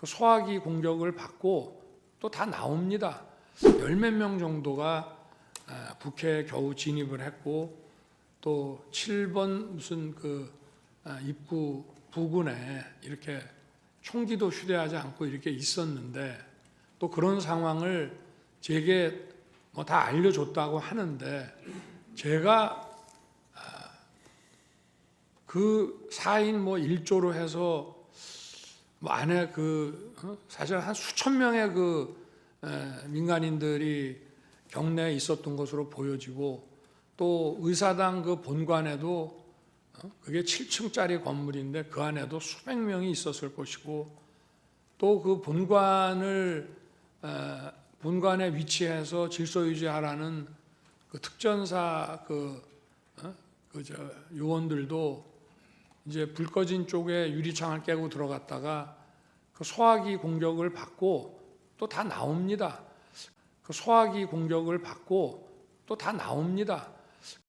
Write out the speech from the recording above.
그 소화기 공격을 받고 또 다 나옵니다. 열 몇 명 정도가 아, 북해에 겨우 진입을 했고 또 7번 무슨 그 아, 입구 부근에 이렇게 총기도 휴대하지 않고 이렇게 있었는데 또 그런 상황을 제게 뭐 다 알려줬다고 하는데 제가 아, 그 4인 뭐 1조로 해서 뭐 안에 그 어? 사실 한 수천 명의 그 에, 민간인들이 경내에 있었던 것으로 보여지고 또 의사당 그 본관에도 어? 그게 7층짜리 건물인데 그 안에도 수백 명이 있었을 것이고 또 그 본관을 에, 본관에 위치해서 질서 유지하라는 그 특전사 그, 어? 그저 요원들도 이제 불 꺼진 쪽에 유리창을 깨고 들어갔다가 그 소화기 공격을 받고 또 다 나옵니다. 그 소화기 공격을 받고 또 다 나옵니다.